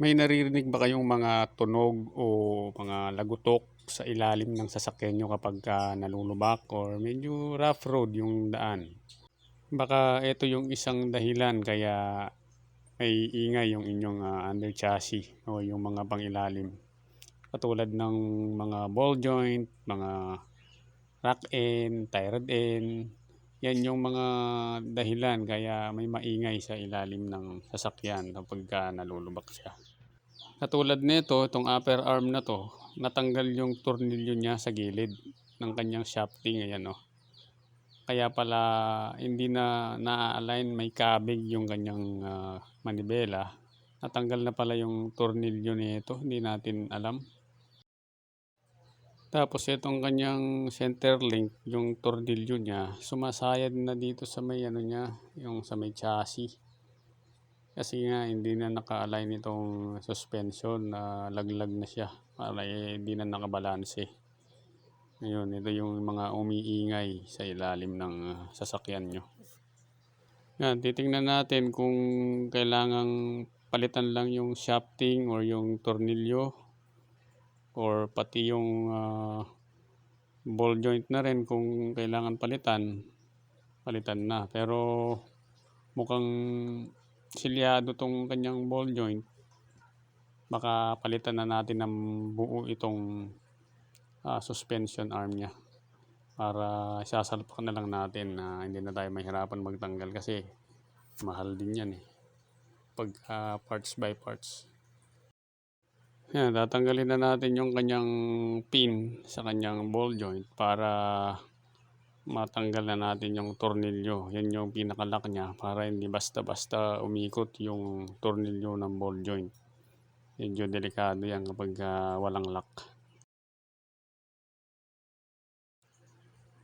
May naririnig ba kayong mga tunog o mga lagutok sa ilalim ng sasakyan nyo kapag ka nalulubak or medyo rough road yung daan? Baka ito yung isang dahilan kaya may ingay yung inyong ah, under chassis o yung mga pangilalim. Katulad ng mga ball joint, mga rack end, tie rod end. Yan yung mga dahilan kaya may maingay sa ilalim ng sasakyan kapag ka nalulubak siya. Katulad nito, itong upper arm na to, natanggal yung tornilyo niya sa gilid ng kanyang shafting. Ayan o. Kaya pala hindi na na-align, may kabig yung kanyang ah, manibela. Natanggal na pala yung tornilyo nito, hindi natin alam. Tapos itong kanyang center link, yung tornilyo niya, sumasayad na dito sa may ano niya, yung sa may chassis. Kasi nga hindi na naka-align itong suspension na laglag na siya para eh, hindi na nakabalanse. Ngayon, ito yung mga umiingay sa ilalim ng ah, sasakyan nyo. Yan, titingnan natin kung kailangang palitan lang yung shafting or yung tornilyo or pati yung ah, ball joint na rin kung kailangan palitan palitan na. Pero mukhang silyado tong kanyang ball joint. Baka palitan na natin ng buo itong ah, suspension arm niya. Para sasalpak na lang natin na hindi na tayo mahirapan magtanggal kasi mahal din yan eh. Pag ah, parts by parts yan, tatanggalin na natin yung kanyang pin sa kanyang ball joint para matanggal na natin yung tornilyo. Yan yung pinakalock niya para hindi basta-basta umikot yung tornilyo ng ball joint. Medyo delikado yan kapag ah, walang lock.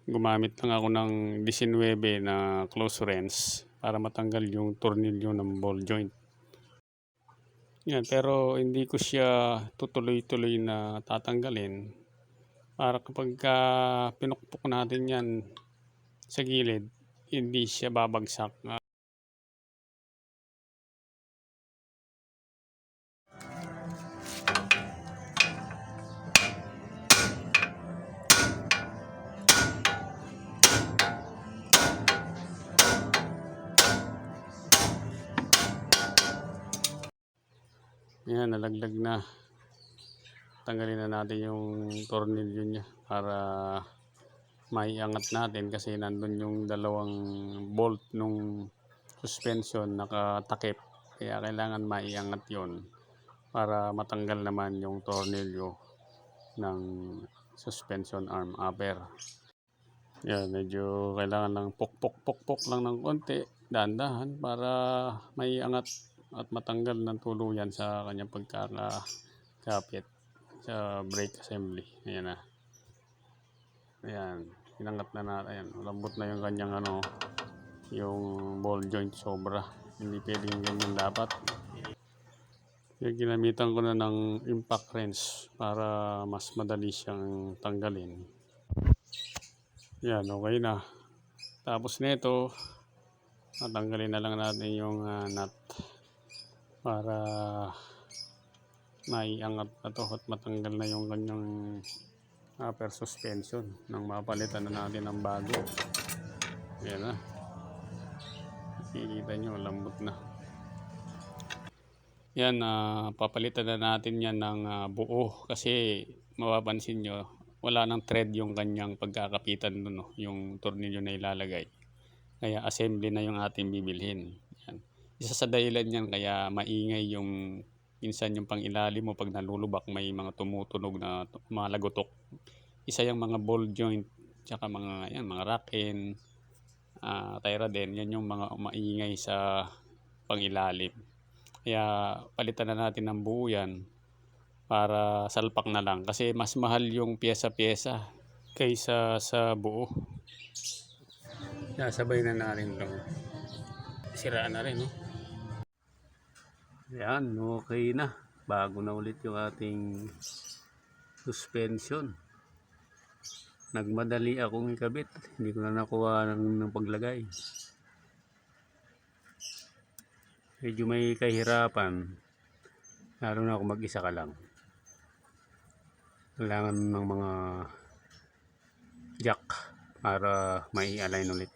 Gumamit lang ako ng 19 na close wrench para matanggal yung tornilyo ng ball joint. Yan, pero hindi ko siya tutuloy-tuloy na tatanggalin. Para kapag ka pinukpok natin yan sa gilid, hindi siya babagsak. Ah, Yan, nalaglag na. Tanggalin na natin yung tornilyo niya para maiangat natin kasi nandun yung dalawang bolt nung suspension nakatakip. Kaya kailangan maiangat yon para matanggal naman yung tornilyo ng suspension arm upper. Yan, medyo kailangan ng pok-pok-pok-pok lang ng konti, dahan-dahan para maiangat at matanggal ng tuluyan sa kanyang pagkakapit sa brake assembly. Ayan na. Ayan. Inangat na natin. Ayan. Lambot na yung kanyang ano, yung ball joint sobra. Hindi pwedeng ganyan dapat. Yung ginamitan ko na ng impact wrench para mas madali siyang tanggalin. Yan, okay na. Tapos nito, tatanggalin na lang natin yung ah, nut para maiangat na to at matanggal na yung kanyang upper suspension nang mapalitan na natin ng bago. Yan na. Nakikita nyo, lambot na. Yan, ah, papalitan na natin yan ng ah, buo kasi mapapansin nyo, wala nang thread yung kanyang pagkakapitan dun, no, yung tornilyo na ilalagay. Kaya assembly na yung ating bibilhin. Isa sa dahilan yan kaya maingay yung minsan yung pangilalim mo pag nalulubak may mga tumutunog na mga lagotok. Isa yung mga ball joint tsaka mga yan mga rack end ah tie rod end yan yung mga maingay sa pangilalim. Kaya palitan na natin ng buo yan para salpak na lang kasi mas mahal yung pyesa-pyesa kaysa sa buo. Nasabay na natin to. Siraan na rin, no? Yan, okay na. Bago na ulit yung ating suspension. Nagmadali akong ikabit. Hindi ko na nakuha ng, ng paglagay. Medyo may kahirapan. Lalo na kung mag-isa ka lang. Kailangan ng mga jack para mai-align ulit.